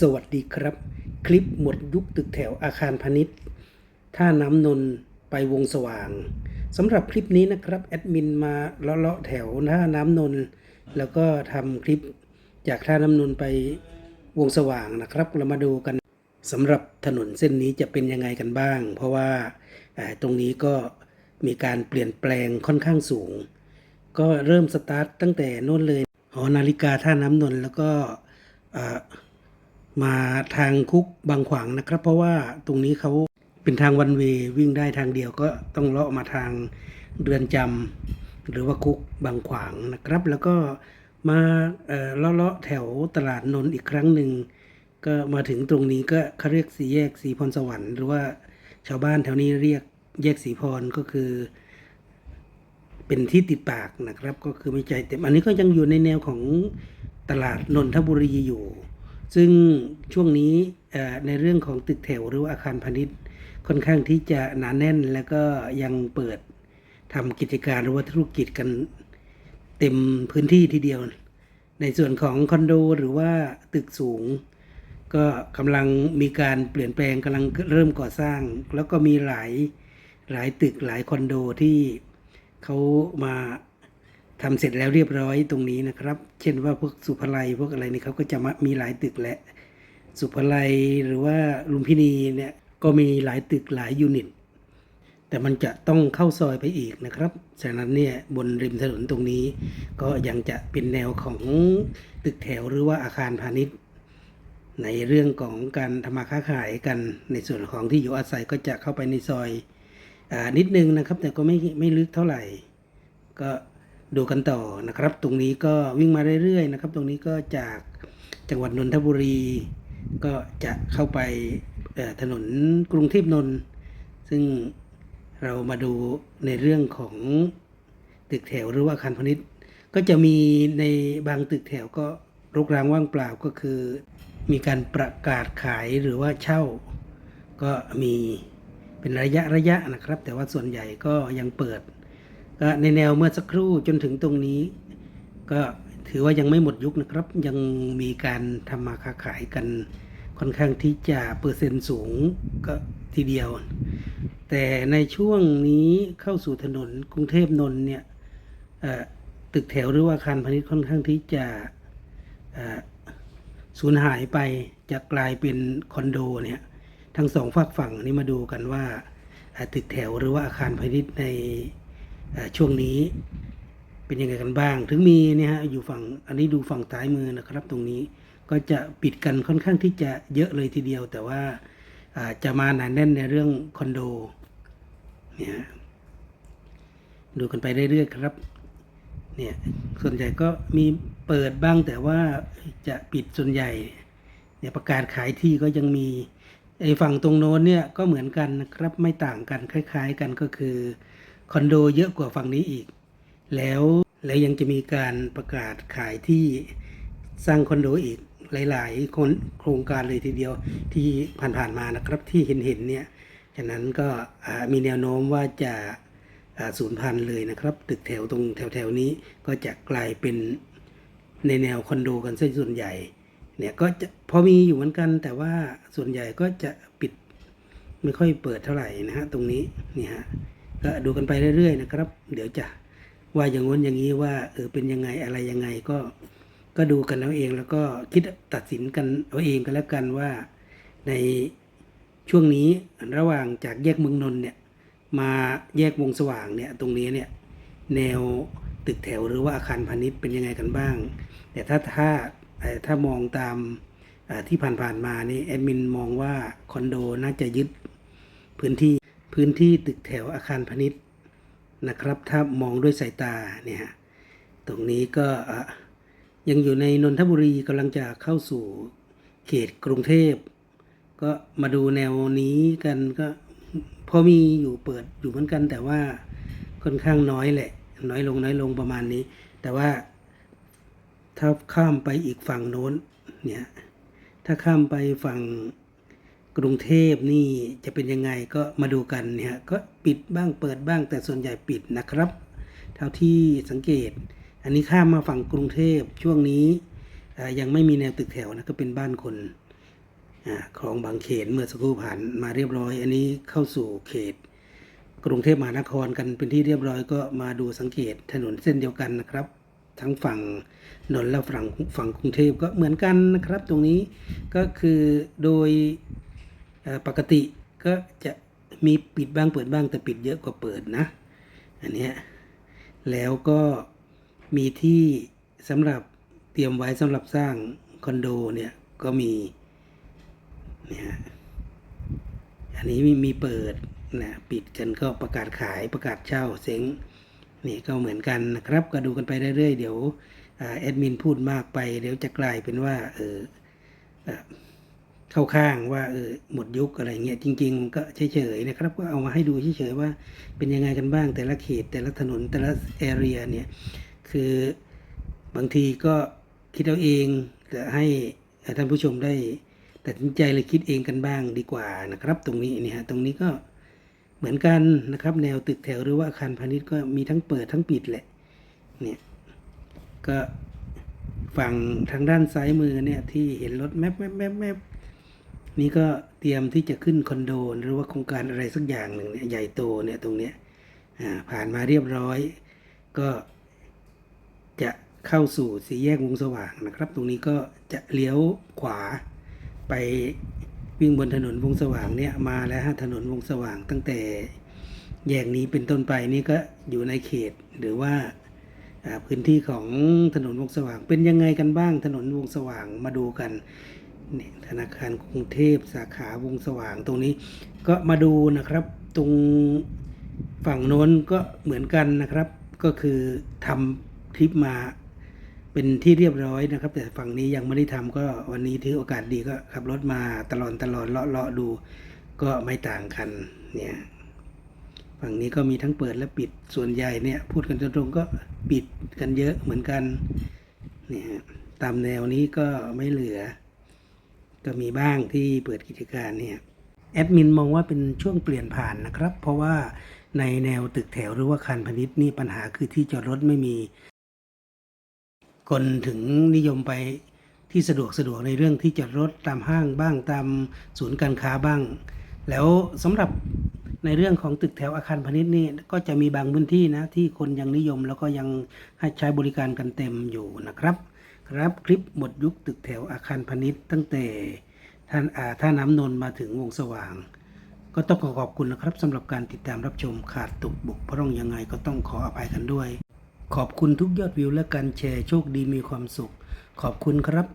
สวัสดีครับ คลิปหมดยุคตึกแถวอาคารพาณิชย์ท่าน้ำนนท์ไปวงสว่างสำหรับคลิปนี้นะครับแอดมินมาเลาะๆแถวท่าน้ำนนท์แล้วก็ทำคลิปจากท่าน้ำนนท์ไปวงสว่างนะครับ เรามาดูกันสำหรับถนนเส้นนี้จะเป็นยังไงกันบ้าง เพราะว่าตรงนี้ก็มีการเปลี่ยนแปลงค่อนข้างสูง ก็เริ่มสตาร์ทตั้งแต่โน่นเลยหอนาฬิกาท่าน้ำนนท์แล้วก็ มาทางคุกบางขวางนะครับ เพราะว่าตรงนี้เขาเป็นทางวันเววิ่งได้ทางเดียวก็ต้องเลาะมาทางเรือนจำหรือว่าคุกบางขวางนะครับ แล้วก็มาเอ่อเลาะเลาะแถวตลาดนนท์อีกครั้งหนึ่งก็มาถึงตรงนี้ก็เขาเรียกสีแยกสีพรสวรรค์หรือว่าชาวบ้านแถวนี้เรียกแยกสีพรก็คือ เป็นที่ติดปากนะครับ ก็คือไม่ใจเต็มอันนี้ก็ยังอยู่ในแนวของตลาดนนทบุรีอยู่ ซึ่งช่วงนี้ในเรื่องของตึกแถวหรือว่าอาคารพาณิชย์ ค่อนข้างที่จะหนาแน่น แล้วก็ยังเปิดทำกิจการหรือว่าธุรกิจกันเต็มพื้นที่ทีเดียว ในส่วนของคอนโดหรือว่าตึกสูง ก็กำลังมีการเปลี่ยนแปลงกำลังเริ่มก่อสร้าง แล้วก็มีหลายหลายตึกหลายคอนโดที่เขามา ทำเสร็จแล้วเรียบร้อยตรงนี้นะครับ เช่นว่าพวกสุภาลัยพวกอะไรนี่เขาก็จะมีหลายตึกแหละ สุภาลัยหรือว่าลุมพินีเนี่ยก็มีหลายตึกหลายยูนิต แต่มันจะต้องเข้าซอยไปอีกนะครับฉะนั้นเนี่ยบนริมถนนตรงนี้ ก็ยังจะเป็นแนวของตึกแถวหรือว่าอาคารพาณิชย์ ในเรื่องของการทำมาค้าขายกันในส่วนของที่อยู่อาศัยก็จะเข้าไปในซอยอนิดนึงนะครับ แต่ก็ไม่ไม่ลึกเท่าไหร่ ก็ ดูกันต่อนะครับ ตรงนี้ก็วิ่งมาเรื่อยๆนะครับ ตรงนี้ก็จากจังหวัดนนทบุรี ก็จะเข้าไปถนนกรุงเทพนนท์ซึ่งเรามาดูในเรื่องของตึกแถวหรือว่าอาคารพาณิชย์ ก็จะมีในบางตึกแถวก็รกร้างว่างเปล่าก็คือ มีการประกาศขายหรือว่าเช่า ก็มีเป็นระยะระยะนะครับ แต่ว่าส่วนใหญ่ก็ยังเปิด ก็ในแนวเมื่อสักครู่จนถึงตรงนี้ ก็ถือว่ายังไม่หมดยุคนะครับ ยังมีการทำมาค้าขายกันค่อนข้างที่จะเปอร์เซ็นต์สูงก็ทีเดียว แต่ในช่วงนี้เข้าสู่ถนนกรุงเทพนนท์เนี่ยตึกแถวหรือว่าอาคารพาณิชย์ค่อนข้างที่จะสูญหายไปจะกลายเป็นคอนโดเนี่ยทั้งสองฝากฝั่งนี้มาดูกันว่าตึกแถวหรือว่าอาคารพาณิชย์ใน ช่วงนี้เป็นยังไงกันบ้าง ถึงมีเนี่ยฮะอยู่ฝั่งอันนี้ดูฝั่งซ้ายมือนะครับ ตรงนี้ก็จะปิดกันค่อนข้างที่จะเยอะเลยทีเดียว แต่ว่าจะมาหนาแน่นในเรื่องคอนโดเนี่ยดูกันไปเรื่อยๆครับเนี่ยส่วนใหญ่ก็มีเปิดบ้างแต่ว่าจะปิดส่วนใหญ่เนี่ยประกาศขายที่ก็ยังมีไอ้ฝั่งตรงโน้นเนี่ยก็เหมือนกันนะครับไม่ต่างกันคล้าย ๆกันก็คือ คอนโดเยอะกว่าฝั่งนี้อีก แล้วแล้วยังจะมีการประกาศขายที่สร้างคอนโดอีกหลายๆคนโครงการเลยทีเดียวที่ผ่านๆมานะครับที่เห็นๆเนี่ยฉะนั้นก็มีแนวโน้มว่าจะสูญพันธุ์เลยนะครับ ตึกแถวตรงแถวๆนี้ก็จะกลายเป็นในแนวคอนโดกันซะส่วนใหญ่เนี่ยก็จะพอมีอยู่เหมือนกัน แต่ว่าส่วนใหญ่ก็จะปิดไม่ค่อยเปิดเท่าไหร่นะฮะตรงนี้นี่ฮะ ก็ดูกันไปเรื่อยๆนะครับ เดี๋ยวจะว่าอย่างง้นอย่างนี้ว่าเออเป็นยังไงอะไรยังไงก็ก็ดูกันเอาเองแล้วก็คิดตัดสินกันเอาเองกันแล้วกันว่าในช่วงนี้ระหว่างจากแยกเมืองนนท์เนี่ยมาแยกวงสว่างเนี่ยตรงนี้เนี่ยแนวตึกแถวหรือว่าอาคารพาณิชย์เป็นยังไงกันบ้าง แต่ถ้าถ้าถ้ามองตามเอ่อที่ผ่านๆมานี่แอดมินมองว่าคอนโดน่าจะยึดพื้นที่ พื้นที่ตึกแถวอาคารพาณิชย์นะครับ ถ้ามองด้วยสายตาเนี่ยตรงนี้ก็ยังอยู่ในนนทบุรีกำลังจะเข้าสู่เขตกรุงเทพ ก็มาดูแนวนี้กันก็พอมีอยู่เปิดอยู่เหมือนกัน แต่ว่าค่อนข้างน้อยแหละ น้อยลงน้อยลงประมาณนี้ แต่ว่าถ้าข้ามไปอีกฝั่งโน้นเนี่ยถ้าข้ามไปฝั่ง กรุงเทพนี่จะเป็นยังไงก็มาดูกันเนี่ยก็ปิดบ้างเปิดบ้างแต่ส่วนใหญ่ปิดนะครับ เท่าที่สังเกต อันนี้ข้ามมาฝั่งกรุงเทพช่วงนี้ยังไม่มีแนวตึกแถวนะก็เป็นบ้านคนคลองบางเขนเมื่อสักครู่ผ่านมาเรียบร้อย อันนี้เข้าสู่เขต กรุงเทพมหานครกันเป็นที่เรียบร้อยก็มาดูสังเกตถนนเส้นเดียวกันนะครับ ทั้งฝั่งนนท์และฝั่งฝั่งกรุงเทพก็เหมือนกันนะครับ ตรงนี้ก็คือโดย ปกติก็จะมีปิดบ้างเปิดบ้างแต่ปิดเยอะกว่าเปิดนะ อันนี้แล้วก็มีที่สำหรับเตรียมไว้สำหรับสร้างคอนโดเนี่ยก็มีเนี่ยอันนี้มีมีเปิดนะปิดกันก็ประกาศขายประกาศเช่าเซ็งนี่ก็เหมือนกันนะครับ ก็ดูกันไปเรื่อยๆเดี๋ยวอแอดมินพูดมากไป เดี๋ยวจะกลายเป็นว่าเออ เข้าข้างว่าเออหมดยุคอะไรเงี้ยจริง ๆ ก็เฉยๆนะครับ ก็เอามาให้ดูเฉยๆว่าเป็นยังไงกันบ้าง แต่ละเขตแต่ละถนนแต่ละแอเรียเนี่ยคือบางทีก็คิดเอาเองจะให้ท่านผู้ชมได้ตัดสินใจเลยคิดเองกันบ้างดีกว่านะครับ ตรงนี้เนี่ยฮะตรงนี้ก็เหมือนกันนะครับ แนวตึกแถวหรือว่าอาคารพาณิชย์ก็มีทั้งเปิดทั้งปิดแหละเนี่ยก็ฝั่งทางด้านซ้ายมือเนี่ยที่เห็นรถแมพแมพแมพแมพ นี่ก็เตรียมที่จะขึ้นคอนโด หรือว่าโครงการอะไรสักอย่างหนึ่งเนี่ยใหญ่โตเนี่ยตรงเนี้ยอ่าผ่านมาเรียบร้อย ก็จะเข้าสู่สี่แยกวงสว่างนะครับ ตรงนี้ก็จะเลี้ยวขวาไปวิ่งบนถนนวงสว่างเนี่ยมาแล้วฮะถนนวงสว่างตั้งแต่แยกนี้เป็นต้นไปนี่ก็อยู่ในเขตหรือว่าพื้นที่ของถนนวงสว่างเป็นยังไงกันบ้างถนนวงสว่างมาดูกัน นี่ธนาคารกรุงเทพสาขาวงสว่างตรงนี้ ก็มาดูนะครับตรงฝั่งโน้นก็เหมือนกันนะครับ ก็คือทำคลิปมาเป็นที่เรียบร้อยนะครับ แต่ฝั่งนี้ยังไม่ได้ทำก็วันนี้ถือโอกาสดีก็ขับรถมาตลอดตลอดเลาะเลาะดู ก็ไม่ต่างกันเนี่ยฝั่งนี้ก็มีทั้งเปิดและปิดส่วนใหญ่เนี่ย พูดกันตรงๆก็ปิดกันเยอะเหมือนกันเนี่ยตามแนวนี้ก็ไม่เหลือ ก็มีบ้างที่เปิดกิจการเนี่ยแอดมินมองว่าเป็นช่วงเปลี่ยนผ่านนะครับ เพราะว่าในแนวตึกแถวหรือว่าอาคารพาณิชย์นี่ปัญหาคือที่จอดรถไม่มี คนถึงนิยมไปที่สะดวกสะดวกในเรื่องที่จอดรถตามห้างบ้างตามศูนย์การค้าบ้าง แล้วสำหรับในเรื่องของตึกแถวอาคารพาณิชย์นี่ก็จะมีบางพื้นที่นะที่คนยังนิยมแล้วก็ยังให้ใช้บริการกันเต็มอยู่นะครับ ครับคลิปหมดยุคตึกแถวอาคารพาณิชย์ตั้งแต่ท่านอาท่าน้ำนนท์มาถึงวงสว่าง ก็ต้องขอขอบคุณนะครับสำหรับการติดตามรับชมขาดตกบกพร่องยังไงก็ต้องขออภัยกันด้วย ขอบคุณทุกยอดวิวและการแชร์โชคดีมีความสุข ขอบคุณครับ